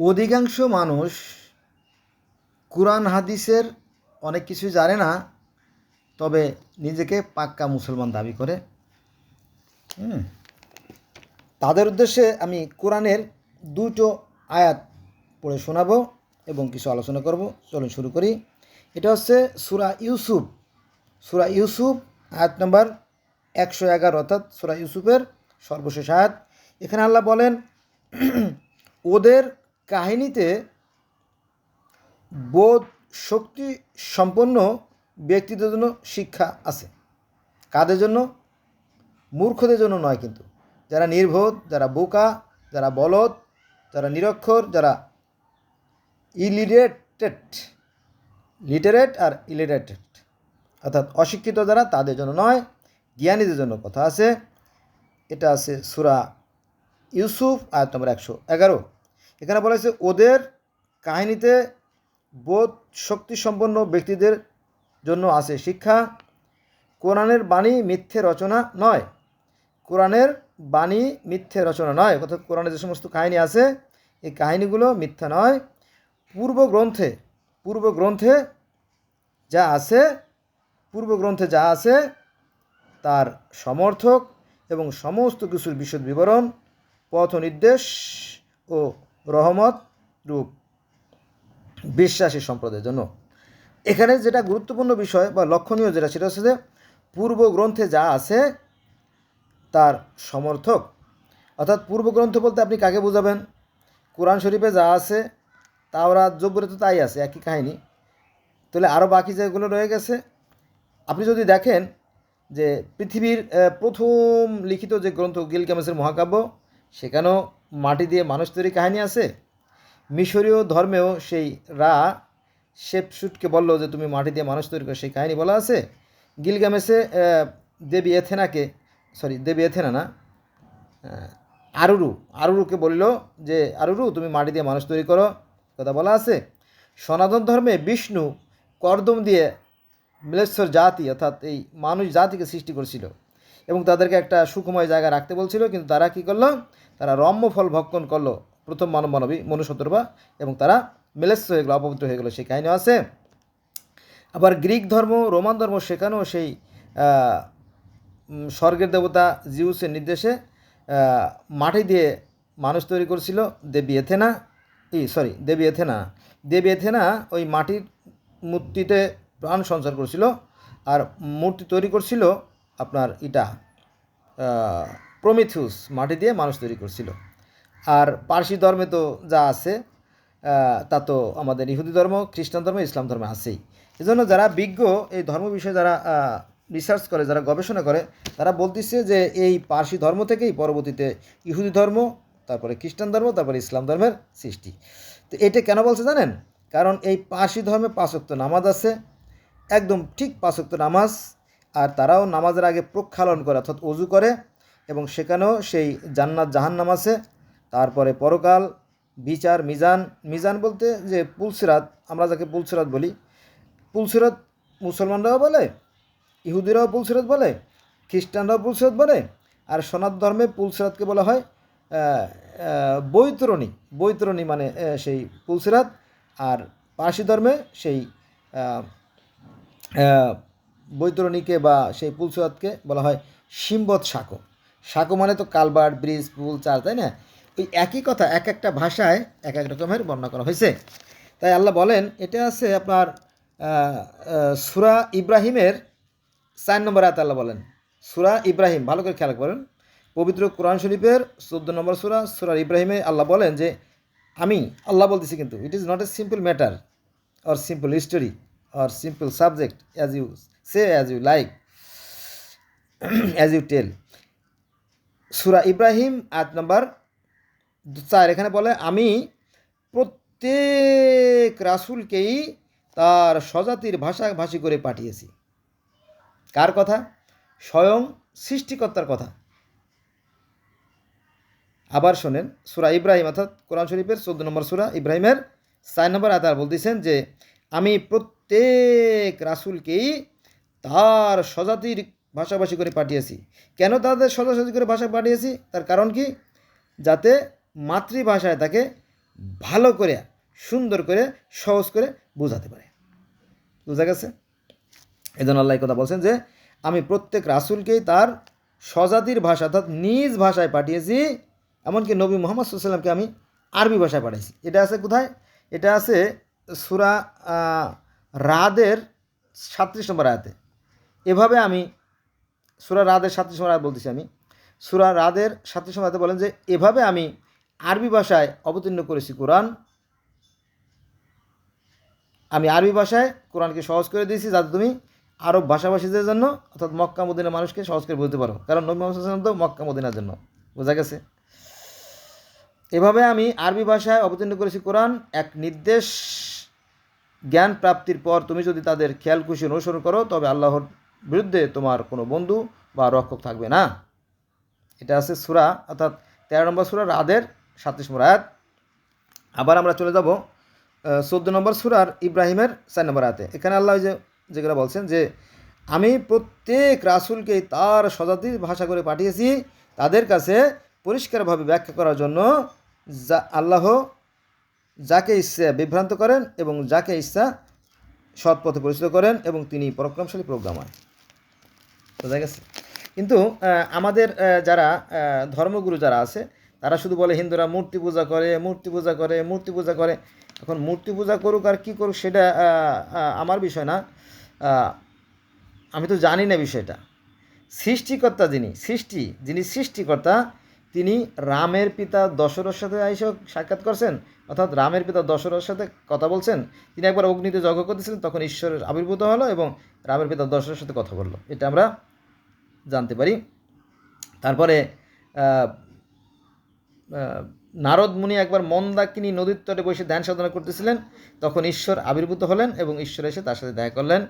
অধিকাংশ মানুষ কোরআন, হাদিসের অনেক কিছুই জানে না, তবে নিজেকে পাক্কা মুসলমান দাবি করে। তাদের উদ্দেশ্যে আমি কোরআনের দুটো আয়াত পড়ে শোনাবো এবং কিছু আলোচনা করব। চলুন শুরু করি। এটা হচ্ছে সুরা ইউসুফ। সুরা ইউসুফ, আয়াত নাম্বার একশো এগারো, অর্থাৎ সুরা ইউসুফের সর্বশেষ আয়াত। এখানে আল্লাহ বলেন, ওদের কাহিনীতে বোধ শক্তি সম্পন্ন ব্যক্তিদের জন্য শিক্ষা আছে। কাদের জন্য? মূর্খদের জন্য নয় কিন্তু। যারা নির্বোধ, যারা বোকা, যারা বলদ, যারা নিরক্ষর, যারা ইলিটেটেড লিটারেট আর ইলিটারেটেড অর্থাৎ অশিক্ষিত যারা, তাদের জন্য নয়, জ্ঞানীদের জন্য কথা আছে। এটা আছে সুরা ইউসুফ, আয়াত নম্বর একশো এগারো। এখানে বলা হয়েছে ওদের কাহিনীতে বোধ শক্তি সম্পন্ন ব্যক্তিদের জন্য আছে। শিক্ষা কোরআনের বাণী মিথ্যে রচনা নয়। কোরআনের বাণী মিথ্যে রচনা নয়, অর্থাৎ কোরআনে যে সমস্ত কাহিনী আছে, এই কাহিনীগুলো মিথ্যা নয়। পূর্ব গ্রন্থে পূর্ব গ্রন্থে যা আছে পূর্ব গ্রন্থে যা আছে, তার সমর্থক এবং সমস্ত কিছুর বিশদ বিবরণ পথ নির্দেশ ও রহমত রূপ, বিশ্বাসী সম্প্রদায়ের জন্য। এখানে যেটা গুরুত্বপূর্ণ বিষয় বা লক্ষণীয় যেটা, সেটা হচ্ছে যে পূর্ব গ্রন্থে যা আছে তার সমর্থক। অর্থাৎ পূর্ব গ্রন্থ বলতে আপনি কাকে বোঝাবেন? কোরআন শরীফে যা আছে, তাওরাত জব্বরে তো তাই আছে, একই কাহিনী। তাহলে আরও বাকি যেগুলো রয়ে গেছে, আপনি যদি দেখেন যে পৃথিবীর প্রথম লিখিত যে গ্রন্থ গিলগামেসের মহাকাব্য, সেখানেও মাটি দিয়ে মানুষ তৈরি কাহিনী আছে? মিশরীয় ধর্মেও সেই রা শেপশুটকে বলল যে, তুমি মাটি দিয়ে মানুষ তৈরি করো। সেই কাহিনী বলা আছে। গিলগামেসে দেবী এথেনাকে, সরি, দেবী এথেনা না আরুরু, আরুরুকে বলল যে, আরুরু, তুমি মাটি দিয়ে মানুষ তৈরি করো। কথা বলা আছে। সনাতন ধর্মে বিষ্ণু কর্দম দিয়ে মিলেশ্বর জাতি, অর্থাৎ এই মানুষ জাতিকে সৃষ্টি করেছিল। এবং তাদেরকে একটা সুখময় জায়গা রাখতে বলছিল, কিন্তু তারা কি করল? তারা রম্য ফল ভক্ষণ করল। প্রথম মানব মানবী মনুষ্যতর্বা এবং তারা মিলেশ্ব হয়ে গেলো, অপবিত্র হয়ে গেলো। সেই কাহিনী আছে। আবার গ্রিক ধর্ম, রোমান ধর্ম সেখানেও সেই স্বর্গের দেবতা জিউসের নির্দেশে মাটি দিয়ে মানুষ তৈরি করেছিল, দেবী এথেনা, ই সরি দেবী এথেনা। দেবী এথেনা ওই মাটির মূর্তিতে প্রাণ সঞ্চার করেছিল, আর মূর্তি তৈরি করছিল আপনার ইটা প্রমিথিউস মাটি দিয়ে মানুষ তৈরি করছিল। আর পার্সি ধর্মে তো যা আছে তা তো আমাদের ইহুদি ধর্ম, খ্রিস্টান ধর্ম, ইসলাম ধর্মে আছেই। এজন্য যারা বিজ্ঞ, এই ধর্ম বিষয়ে যারা রিসার্চ করে, যারা গবেষণা করে, তারা বলতেছে যে এই পার্সি ধর্ম থেকেই পরবর্তীতে ইহুদি ধর্ম, তারপরে খ্রিস্টান ধর্ম, তারপরে ইসলাম ধর্মের সৃষ্টি। তো এটা কেন বলছে জানেন? কারণ এই পার্সি ধর্মে পাঁচক্ত নামাজ আছে, একদম ঠিক পাঁচক্ত নামাজ আর তারাও নামাজের আগে প্রক্ষালন করে, অর্থাৎ অজু করে এবং সেখানেও সেই জান্নাত জাহান্নাম আছে। তারপরে পরকাল, বিচার, মিজান। মিজান বলতে যে পুলসিরাত, আমরা যাকে পুলসিরাত বলি। পুলসিরাত মুসলমানরাও বলে, ইহুদিরাও পুলসিরাত বলে, খ্রিস্টানরাও পুলসিরাত বলে, আর সনাত ধর্মে পুলসিরাতকে বলা হয় বৈতরণী। বৈতরণী মানে সেই পুলসিরাত। আর পার্সি ধর্মে সেই বৈতরণীকে বা সেই পুলসিরাতকে বলা হয় সিম্বত সাঁকো। সাঁকো মানে তো কালবার্ড, ব্রিজ, পুল চার তাই না? ওই একই কথা, এক একটা ভাষায় এক এক রকমের বর্ণনা করা হয়েছে। তাই আল্লাহ বলেন, এটা আছে আপনার সুরা ইব্রাহিমের চার নম্বর আয়াত আল্লাহ বলেন। সুরা ইব্রাহিম, ভালো করে খেয়াল করেন। পবিত্র কোরআন শরীফের চোদ্দ নম্বর সুরা সুরা ইব্রাহিমে আল্লাহ বলেন যে, আমি, আল্লাহ বলতেছি কিন্তু it is not a simple matter or simple history or simple subject as you say as you like as you tell সুরা ইব্রাহিম আয়াত নম্বর চার, এখানে বলে, আমি প্রত্যেক রাসুলকেই তার স্বজাতির ভাষা ভাষী করে পাঠিয়েছি। কার কথা? স্বয়ং সৃষ্টিকর্তার কথা। আবার শোনেন, সুরা ইব্রাহিম, অর্থাৎ কোরআন শরীফের চোদ্দ নম্বর সুরা ইব্রাহিমের চার নম্বর আতার বলতেছেন যে, আমি প্রত্যেক রাসুলকেই তার স্বজাতির ভাষাভাষী করে পাঠিয়েছি। কেন তাদের স্বজাতি করে ভাষা পাঠিয়েছি? তার কারণ কি? যাতে মাতৃভাষায় তাকে ভালো করে, সুন্দর করে, সহজ করে বোঝাতে পারে। বোঝা গেছে? এই জন্য আল্লাহ কথা বলছেন যে, আমি প্রত্যেক রাসুলকেই তার স্বজাতির ভাষা অর্থাৎ নিজ ভাষায় পাঠিয়েছি, এমনকি নবী মোহাম্মদ সাল্লামকে আমি আরবি ভাষায় পাঠিয়েছি। এটা আছে কোথায়? এটা আছে সুরা রাদের সাতত্রিশ নম্বর আয়াতে। এভাবে আমি সুরা রাদের সাতত্রিশ নম্বর আয়াত বলতেছি আমি। সুরা রাদের সাতত্রিশ নম্বর আয়াতে বলেন যে, এভাবে আমি আরবি ভাষায় অবতীর্ণ করেছি কোরআন। আমি আরবি ভাষায় কোরআনকে সহজ করে দিয়েছি যাতে তুমি আরব ভাষাভাষীদের জন্য অর্থাৎ মক্কা মদিনার মানুষকে সহজ করে বুঝতে পারো। কারণ নবী মোহাম্মদ তো মক্কা মদিনার জন্য। বোঝা গেছে? এভাবে আমি আরবি ভাষায় অবতীর্ণ করেছি কোরআন। এক নির্দেশ জ্ঞান প্রাপ্তির পর তুমি যদি তাদের খেয়াল খুশি অনুসরণ করো, তবে আল্লাহর বিরুদ্ধে তোমার কোনো বন্ধু বা রক্ষক থাকবে না। এটা আছে সুরা, অর্থাৎ তেরো নম্বর সুরা রাদের সাতত্রিশ নম্বর আয়াত। আবার আমরা চলে যাব চোদ্দ নম্বর সুরার ইব্রাহিমের চার নম্বর আয়াতে। এখানে আল্লাহ যে যেগুলো বলছেন যে, আমি প্রত্যেক রাসুলকে তার স্বজাতির ভাষা করে পাঠিয়েছি, তাদের কাছে পরিষ্কারভাবে ব্যাখ্যা করার জন্য যা আল্লাহ যাকে ইচ্ছা বিভ্রান্ত করেন এবং যাকে ইচ্ছা সৎ পথে পরিচিত করেন এবং তিনি পরাক্রমশালী প্রোগ্রামার বোঝা গেছে। কিন্তু আমাদের যারা ধর্মগুরু যারা আছে, তারা শুধু বলে হিন্দুরা মূর্তি পূজা করে, মূর্তি পূজা করে, মূর্তি পূজা করে। এখন মূর্তি পূজা করুক আর কী করুক সেটা আমার বিষয় না। আমি তো জানি না বিষয়টা। সৃষ্টিকর্তা যিনি, সৃষ্টি, যিনি সৃষ্টিকর্তা তিনি রামের পিতা দশরথর সাথে আইসে সাক্ষাৎ করছেন, অর্থাৎ রামের পিতা দশরথের সাথে কথা বলছেন। তিনি একবার অগ্নিতে যজ্ঞ করতেছিলেন, তখন ঈশ্বরের আবির্ভূত হলো এবং রামের পিতা দশরথের সাথে কথা বলল। এটা আমরা জানতে পারি। তারপরে নারদ মুনি একবার মন্দাকিনী নদীর তটে বসে ধ্যান সাধনা করতেছিলেন, তখন ঈশ্বর আবির্ভূত হলেন এবং ঈশ্বর এসে তার সাথে দেখা করলেন।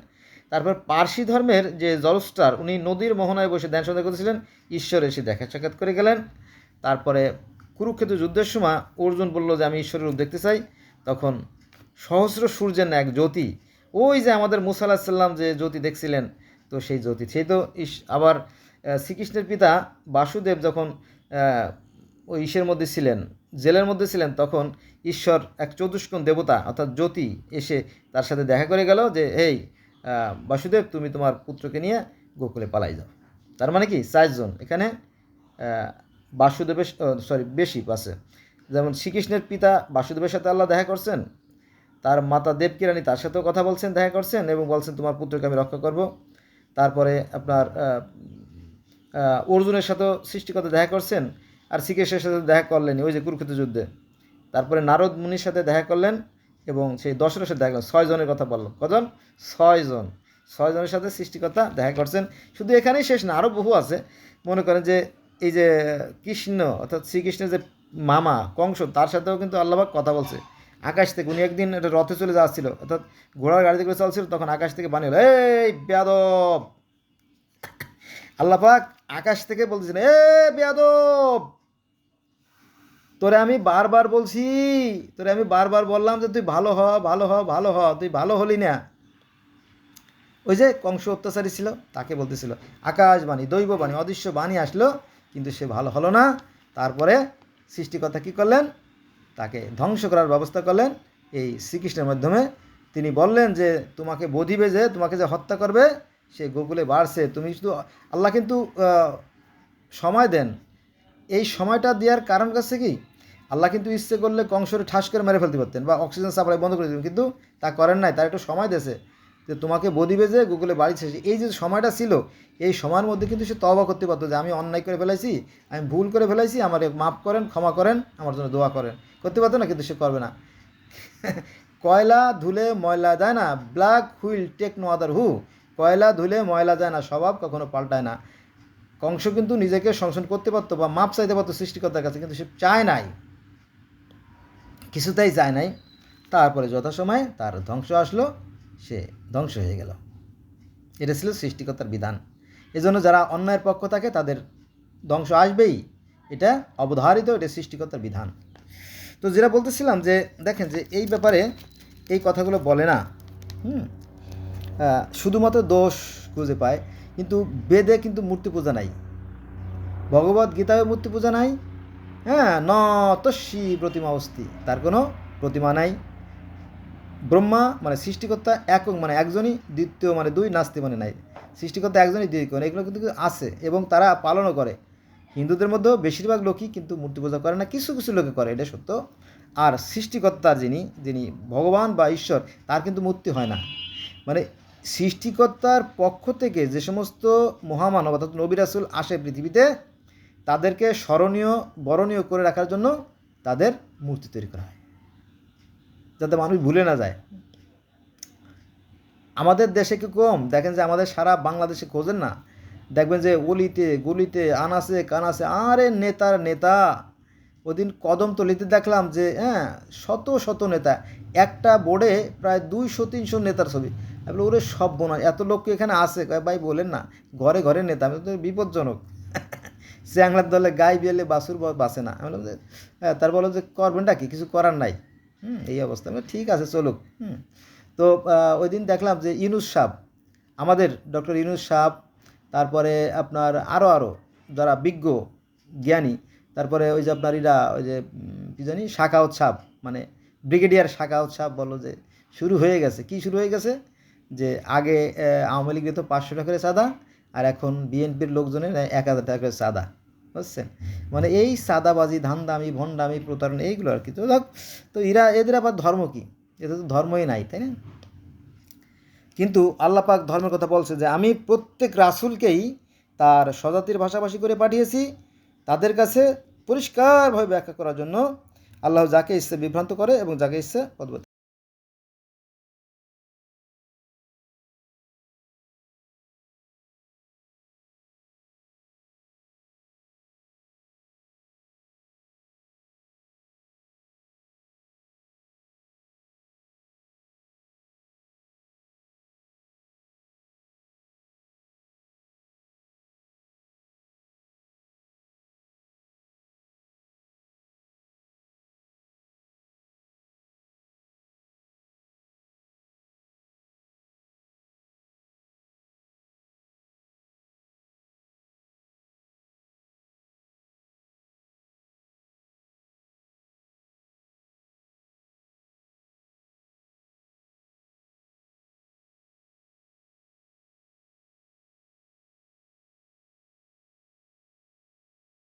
তারপর পার্সি ধর্মের যে জলস্টার, উনি নদীর মোহনায় বসে ধ্যান সাধনা করতেছিলেন, ঈশ্বর এসে দেখা সাক্ষাৎ করে গেলেন। তারপরে কুরুক্ষেত্র যুদ্ধের সময় অর্জুন বলল যে, আমি ঈশ্বরের রূপ দেখতে চাই। তখন সহস্র সূর্যের এক জ্যোতি, ওই যে আমাদের মুসা সাল্লাম যে জ্যোতি দেখছিলেন, তো সেই জ্যোতি, সেই তো ইস, আবার শ্রীকৃষ্ণের পিতা বাসুদেব যখন ওই ইসের মধ্যে ছিলেন, জেলের মধ্যে ছিলেন, তখন ঈশ্বর এক চতুষ্কোণ দেবতা, অর্থাৎ জ্যোতি, এসে তার সাথে দেখা করে গেল যে এই বাসুদেব, তুমি তোমার পুত্রকে নিয়ে গোকুলে পালাই যাও। তার মানে কি? চারজন, এখানে বাসুদেবের সরি বেশি আছে। যেমন শ্রীকৃষ্ণের পিতা বাসুদেবের সাথে আল্লাহ দেখা করছেন, তার মাতা দেবকী রানী তার সাথেও কথা বলছেন, দেখা করছেন এবং বলছেন, তোমার পুত্রকে আমি রক্ষা করব। তারপরে আপনার অর্জুনের সাথেও সৃষ্টিকতা দেখা করছেন, আর শ্রীকৃষ্ণের সাথে দেখা করলেন ওই যে কুরুক্ষেত্র যুদ্ধে। তারপরে নারদ মুনির সাথে দেখা করলেন এবং সেই দশের সাথে দেখা করলেন। ছয়জনের কথা বলল কজন? ছয়জন ছয়জনের সাথে সৃষ্টিকতা দেখা করছেন। শুধু এখানেই শেষ না আরও বহু আছে। মনে করেন যে এই যে কৃষ্ণ, অর্থাৎ শ্রীকৃষ্ণের যে মামা, কংস, তার সাথেও কিন্তু আল্লাহবাক কথা বলছে। আকাশ থেকে উনি একদিন একটা রথে চলে যাচ্ছিল, অর্থাৎ ঘোড়ার গাড়িতে করে চলছিল, তখন আকাশ থেকে বানিয়ে এই বেয়াদব! আল্লাপাক আকাশ থেকে বলতেছেন এ বেয়াদব! তোরে আমি বারবার বলছি, তোরে আমি বারবার বললাম যে তুই ভালো হ ভালো হ ভালো হ, তুই ভালো হলি না। ওই যে কংস অত্যাচারী ছিল, তাকে বলতেছিল আকাশবাণী দৈববাণী অদৃশ্য বাণী আসলো কিন্তু সে ভালো হলো না। তারপরে সৃষ্টিকর্তা কী করলেন? তাকে ধ্বংস করার ব্যবস্থা করলেন। এই শ্রীকৃষ্ণের মাধ্যমে তিনি বললেন যে, তোমাকে বধিবে যে, তোমাকে যে হত্যা করবে, সে গোকুলে বাড়ছে। তুমি শুধু আল্লাহ কিন্তু সময় দেন। এই সময়টা দেওয়ার কারণ কাছে কি? আল্লাহ কিন্তু ইচ্ছে করলে কংসরে ঠাস করে মেরে ফেলতে পারতেন বা অক্সিজেন সাপ্লাই বন্ধ করে দিতেন। কিন্তু তা করেন নাই, তার একটু সময় দেছে যে তোমাকে বদিবে যে গুগলে বাড়ি ছেড়েছে এই যে সময়টা ছিল, এই সময়ের মধ্যে কিন্তু সে তবা করতে পারতো যে আমি অন্যায় করে ফেলাইছি, আমি ভুল করে ফেলাইছি, আমার মাফ করেন, ক্ষমা করেন, আমার জন্য দোয়া করেন। করতে পারতো না, কিন্তু সে করবে না। কয়লা ধুলে ময়লা যায় না black will take no other hue কয়লা ধুলে ময়লা যায় না, স্বভাব কখনো পাল্টায় না। কংস কিন্তু নিজেকে সংশোধন করতে পারতো বা মাপ চাইতে পারতো সৃষ্টিকর্তার কাছে, কিন্তু সে চায় নাই। কিছুতেই চায় নাই। তারপরে যথাসময়ে তার ধ্বংস আসলো। সে ধ্বংস হয়ে গেল। এটা ছিল সৃষ্টিকর্তার বিধান। এজন্য যারা অন্যায়ের পক্ষ থাকে, তাদের ধ্বংস আসবেই। এটা অবধারিত, এটা সৃষ্টিকর্তার বিধান। তো যেটা বলতেছিলাম যে, দেখেন যে এই ব্যাপারে এই কথাগুলো বলে না। হুম? শুধুমাত্র দোষ খুঁজে পায়, কিন্তু বেদে কিন্তু মূর্তি পূজা নাই। ভগবত গীতায় মূর্তি পূজা নাই। হ্যাঁ ন তস্যি প্রতিমা অস্তি, তার কোনো প্রতিমা নাই। ব্রহ্মা মানে সৃষ্টিকর্তা একক মানে একজনই, দ্বিতীয় মানে দুই, নাস্তি মানে নাই। সৃষ্টিকর্তা একজনই, দ্বিতীয় মানে এগুলো কিন্তু আছে এবং তারা পালনও করে। হিন্দুদের মধ্যেও বেশিরভাগ লোকই কিন্তু মূর্তি পূজা করে না, কিছু কিছু লোকে করে, এটা সত্য। আর সৃষ্টিকর্তা যিনি যিনি ভগবান বা ঈশ্বর, তার কিন্তু মূর্তি হয় না। মানে সৃষ্টিকর্তার পক্ষ থেকে যে সমস্ত মহামানব অর্থাৎ নবী রাসুল আসে পৃথিবীতে, তাদেরকে স্মরণীয়, বরণীয় করে রাখার জন্য তাদের মূর্তি তৈরি করা হয়। যাতে মানুষ ভুলে না যায়। আমাদের দেশে কি কম? দেখেন যে আমাদের সারা বাংলাদেশে খোঁজেন না। দেখবেন যে অলিতে গলিতে আনাসে কানাসে আরে নেতার নেতা। ওদিন কদমতলিতে দেখলাম যে হ্যাঁ শত শত নেতা। একটা বোর্ডে প্রায় দুইশো তিনশো নেতার ছবি। আমি বলি, ওরে সব বোনা এত লোক এখানে কয়, ভাই বলেন না। ঘরে ঘরে নেতা আমি তো বিপজ্জনক। চ্যাংলার দলে গাই বিয়েলে বাসুর বাসে না। আমি বললাম যে হ্যাঁ তার বলো যে করবেনটা কি? কিছু করার নাই। হুম এই অবস্থা। বললাম, ঠিক আছে চলুক। হুম। তো ওই দিন দেখলাম যে ইনুস সাহ আমাদের ডক্টর ইনুস সাহ তারপরে আপনার আরও আরও যারা বিজ্ঞ জ্ঞানী তারপরে ওই যে আপনার ইরা ওই যে কি জানি শাখা উৎসব মানে ব্রিগেডিয়ার শাখা উৎসব বলো যে শুরু হয়ে গেছে। কি শুরু হয়ে গেছে? যে আগে আওয়ামী লীগের তো পাঁচশো টাকা করে চাঁদা আর এখন বিএনপির লোকজনের এক হাজার টাকা করে চাঁদা। বুঝছেন? মানে এই সাদাবাজি, ধান্দামি, ভণ্ডামি, প্রতারণা এইগুলো আর কি। তো তো এরা, এদের আবার ধর্ম কি? এদের তো ধর্মই নাই, তাই না? কিন্তু আল্লাপাক ধর্মের কথা বলছে যে, আমি প্রত্যেক রাসুলকেই তার স্বজাতির ভাষাভাষী করে পাঠিয়েছি, তাদের কাছে পরিষ্কারভাবে ব্যাখ্যা করার জন্য আল্লাহ যাকে ইচ্ছে বিভ্রান্ত করে এবং যাকে ইচ্ছে পদবত